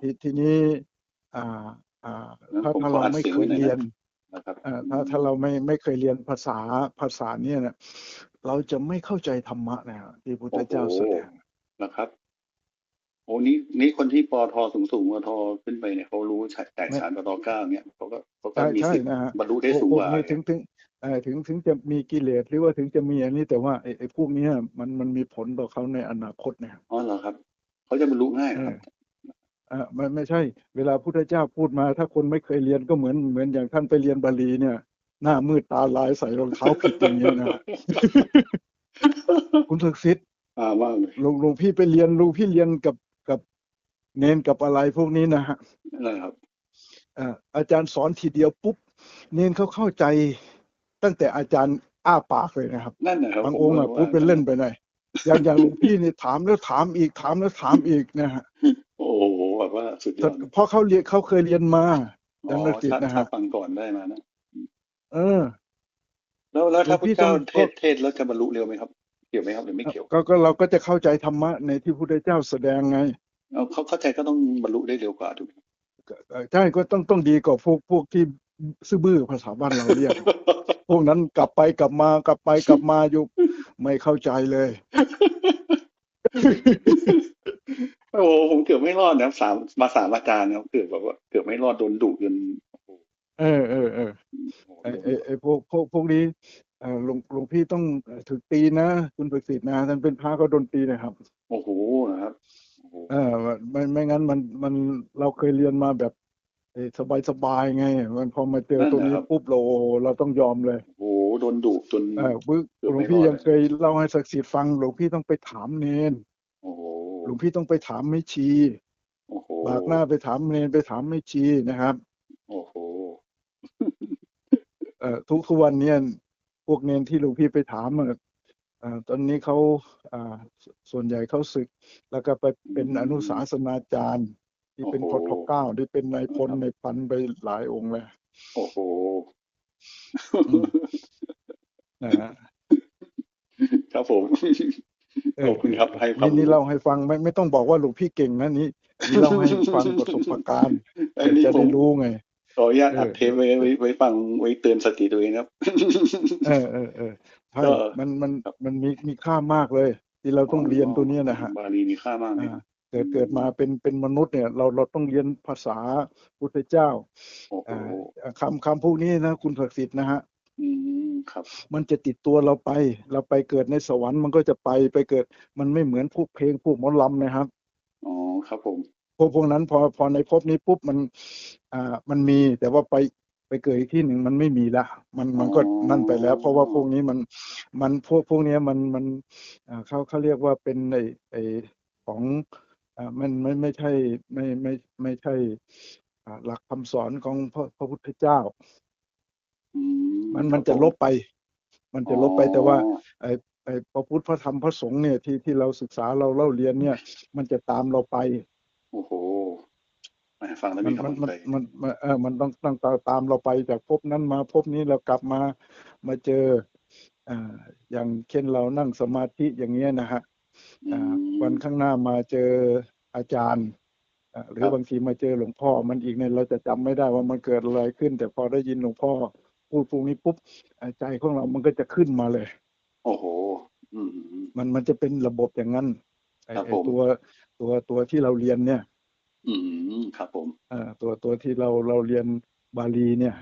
ทีทีนี้อ่าอ่าถ้าผมถ้าขอเราอัดไม่เสียงเคไว้ยหน่อยเรียนะนนะครับเอ่อถ้าถ้าเราไม่ไม่เคยเรียนภาษาภาษาเนี่ยนะเราจะไม่เข้าใจธรรมะนะครับที่พุทธโอ้โหเจ้าแสดงนะครับโอ้นี่นี่คนที่ปอทสูงสูงปอทขึ้นไปเนี่ยเขารู้แตกฉานปตเก้าเนี่ยเขาก็เขาก็ใช่มีใช่สิทธิ์นะฮะบรรลุได้พวกสูงพวกกว่านี้ถึงถึงเอ่อถึงถึงจะมีกิเลสหรือว่าถึงจะมีอันนี้แต่ว่าไอ้ไอ้พวกเนี้ยมันมันมีผลต่อเขาในอนาคตนะครับอ๋อเหรอครับเขาจะบรรลุง่ายเหรเออคอรับ เอ่าไม่ไม่ใช่ เวลาพุทธเจ้าพูดมา ถ้าคนไม่เคยเรียนก็เหมือนเหมือนอย่างท่านไปเรียนบาลีเนี่ย หน้ามืดตาลายใส่รองเท้าผิดอย่างเงี้ยนะคุณศึกษิทธิ์อ่าว่าเลยหลวงหลวงพี่ไปเรียนหลวงพี่เรียนกับกับเนนกับอะไรพวกนี้นะฮะนั่นครับอ่าอาจารย์สอนทีเดียวปุ๊บ เนนเขาเข้าใจ ตั้งแต่อาจารย์อ้าปากเลยนะครับนั่นนะครับบางผมองค์อะว่าพูดเป็นเล่นไปหน่อยอย่างอย่างหลวงพี่นี่ถามแล้วถามอีกถามแล้วถามอีกนะฮะโอ้โหแบบ ว่าสุดยอดเพราะเขาเรียนเขาเคยเรียนมาอ๋ยัองนักจิตถ้านะถ้าฮะฟังก่อนได้มานะเออ แล้วแล้วถ้าหลวงพพี่ระเจ้าต้องเทศเทศแล้วจะบรรลุเร็วไหมครับเกี่ยวไหมครับหรือไม่เกี่ยวก็ก็เราก็จะเข้าใจธรรมะในที่พุทธเจ้าแสดงไงเอาเขาเข้าใจก็ต้องบรรลุได้เร็วกว่าถูกไหมเอ่อใช่ก็ต้องต้องดีกว่าพวกพวกที่ซื่อบื้อภาษาบ้านเราเรียก พวกนั้นกลับไปกลับมากลับไปกลับมาอยู่ ไม่เข้าใจเลย โอ้โหผมเกือบไม่รอดนะครับสามมาสามอาจารย์นะครับเกือบแบบว่าเกือบไม่รอดโดนดุจนโอ้โหเออเออเออไอ้ไอ้ไอ้พวกพวกพวกนี้เอ่อหลวงหลวงพี่ต้องถึกตีนะ คุณประสิทธิ์นะท่านเป็นพระก็โดนตีนะครับ โอ้โหนะครับโอ้โหเออไม่ไม่งั้นมันมันเราเคยเรียนมาแบบสบายสบายๆไง มันพอมาเจอตรงนี้ปุ๊บเราเราต้องยอมเลยโอ้โหโดนดุจนเออปึ๊บเกือบหลวไม่งพี่รอดยังเคยเล่าให้ศักดิ์สิทธิ์ฟังหลวงพี่ต้องไปถามเนนโอ้โหหลวงพี่ต้องไปถามไม่ชีโอ้โหบากหน้าไปถามเนนไปถามไม่ชีนะครับ โอ้โหเอ่อทุกทุกวันเนี้ยพวกเนนที่หลวงพี่ไปถามอะเอ่อตอนนี้เขาอ่าสส่วนใหญ่เขาศึก แล้วก็ไปเป็นอืมอนุสาสนาจารย์ ที่เป็นโอ้พโหทเก้าที่เป็นนายพลครับในายพันไปหลายองค์เลยโอ้โหอืมนะฮะครับผมเออ ขอบคุณครับให้ความนี่นี่รู้เล่าให้ฟังไม่ไม่ต้องบอกว่าหลวงพี่เก่งนะนี่นี่เล่าให้ฟังประสบการณ์อันนี้จะผได้มรู้ไงขออนุญาตเอออัอัดเทปไว้ไว้ไว้ฟังไว้เตือนสติตัวเองนะครับ เออเออเออใช่ก็มันมันครับมันมีมีค่ามากเลย ที่เราต้องเรียนตัวเนี้ยนะฮะบาลีมีค่ามากเลยอ่าเกิดเกิดมาเป็นเป็นมนุษย์เนี่ย เราเราต้องเรียนภาษาพุทธเจ้าโอ้โหอ่าคำคำพวกนี้นะ คุณศักดิ์สิทธิ์นะฮะ อืมครับ มันจะติดตัวเราไป เราไปเกิดในสวรรค์มันก็จะไปไปเกิด มันไม่เหมือนพวกเพลงพวกหมอลำนะครับอ๋อครับผมพวกพวกนั้นพอพอในภพนี้ปุ๊บมัน อ่า มันมีแต่ว่าไปไปเกิดอีกที่หนึ่งมันไม่มีละ มันมันก็นั่นไปแล้ว เพราะว่าพวกนี้มันมันพวกพวกเนี้ยมันมันอ่าเขาเขาเรียกว่าเป็นไอไอของอ่ามันไม่ไม่ใช่ไม่ไม่ไม่ใช่อ่าหลักคำสอนของพระพระพุทธเจ้าอื มมันมันคจะรับผลบไป มันจะลบไปแต่ว่าอ๋อไอ้ไอ้พระพุทธพระธรรมพระสงฆ์เนี่ยที่ที่เราศึกษาเราเล่าเรียนเนี่ย มันจะตามเราไปโอ้โหแหมฟังแล้วมัมีนมันกำลังมันใจมันมันเออมันต้องต้องตามตามเราไปจากภพนั้นมาภพนี้เรากลับมามาเจออ่าอย่างเช่นเรานั่งสมาธิอย่างเงี้ยนะฮะอือ่ามวันข้างหน้ามาเจออาจารย์อ่าหรืคอรับบางทีมาเจอหลวงพ่อมันอีกเนี่ยเราจะจำไม่ได้ว่ามันเกิดอะไรขึ้น แต่พอได้ยินหลวงพ่อ พูดพวกนี้ปุ๊บอ่าใจของเรามันก็จะขึ้นมาเลย โอ้โหอืมมันมันจะเป็นระบบอย่างนั้นไอ้ครับไอ้ผมตัวตัวตัวที่เราเรียนเนี่ย อืมครับผมเอ่อตัวตัวที่เราเราเรียนบาลีเนี่ย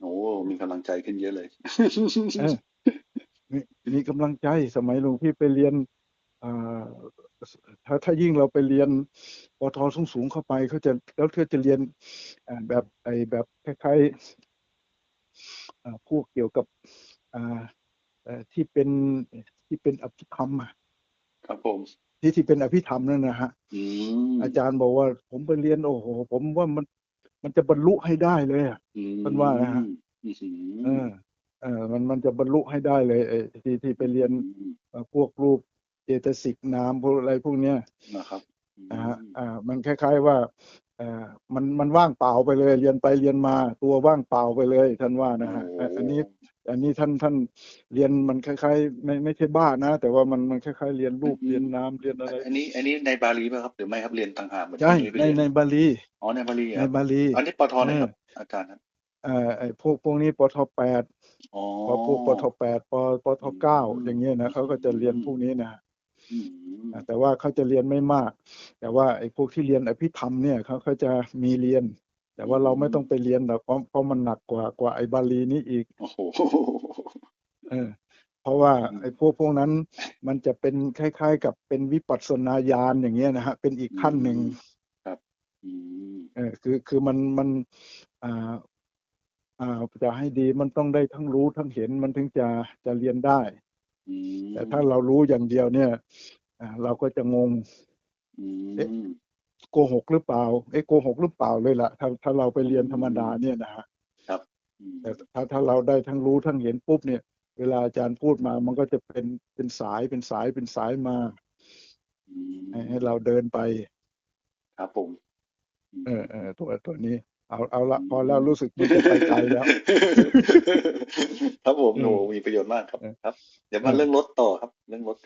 โอ้มีกำลังใจขึ้นเยอะเลยเออมีมีกำลังใจสมัยหลวงพี่ไปเรียนอ่าถ้าถ้ายิ่งเราไปเรียนปทสูงสูงๆเข้าไปเขาจะแล้วเขาจะเรียนอ่าแบบไอ้แบบคล้ายๆอ่า พวกเกี่ยวกับอ่าเอ่อที่เป็นที่เป็นอภิธรรมอะครับผมที่ที่เป็นอภิธรรมนั่นนะฮะอืมอาจารย์บอกว่า ผมไปเรียนโอ้โห ผมว่ามันมันจะบรรลุให้ได้เลยอะอืมท่านว่านะฮะอืมเออเออมันมันจะบรรลุให้ได้เลยไอ้ที่ที่ไปเรียนเอ่อพวกรูปเจตสิกนามพวกอะไรพวกเนี้ยนะครับนะฮะอ่ามันคล้าย ๆ ว่าเอ่อ มันมันว่างเปล่าไปเลย เรียนไปเรียนมาตัวว่างเปล่าไปเลยท่านว่านะฮะเอ่ออันนี้อันนี้ท่านท่านเรียนมันคล้ายๆ ไม่ไม่ใช่บ้านะ แต่ว่ามันมันคล้ายๆเรียนรูปอืมเรียนน้ำเรียนอะไร อันนี้ อันนี้ในบาลีป่ะครับหรือไม่ครับเรียนต่างหากเหมือนใช่ที่ไปในเรียนในบาลีอ๋อในบาลีในครับบาลีอันนี้ปทนะครับอาจารย์ครับเอ่อไอ้พวกพวกนี้ปทแปดอ๋อพอพวกปทแปดปปทเก้าอืมอย่างเงี้ยนะเขาก็จะเรียนพวกนี้นะอืมอ่า แต่ว่าเขาจะเรียนไม่มาก แต่ว่าไอ้พวกที่เรียนอภิธรรมเนี่ยเขาเขาจะมีเรียน แต่ว่าเราไม่ต้องไปเรียนหรอกเพราะเพราะมันหนักกว่ากว่าไอ้บาลีนี้อีกโอ้โหเออเพราะว่าอืมไอ้พวกพวกนั้น มันจะเป็นคล้าย ๆ กับเป็นวิปัสสนาญาณอย่างเงี้ยนะฮะเป็นอีกขั้นหนึ่งครับอืมเออคือคือมันมันอ่าอ่าจะให้ดีมันต้องได้ทั้งรู้ทั้งเห็นมันถึงจะจะเรียนได้อืม แต่ถ้าเรารู้อย่างเดียวเนี่ยอ่าเราก็จะงงอืเอ๊ะมโกหกหรือเปล่าเอ้โกหกหรือเปล่าเลยล่ะถ้าถ้าเราไปเรียนธรรมดาเนี่ยนะฮะอืมแต่ถ้าถ้าเราได้ทั้งรู้ทั้งเห็นปุ๊บเนี่ย เวลาอาจารย์พูดมา มันก็จะเป็นเป็นสายเป็นสายเป็นสายมาอืมให้ให้เราเดินไป ครับผมเออเออตัวตัวนี้ เอาเอาละพอแล้วรู้สึกมันจะไปไกลแล้วครับผมอืมโอ้มีประโยชน์มากครับเออครับ เดี๋ยวมาเออเรื่องรถต่อครับ เรื่องรถ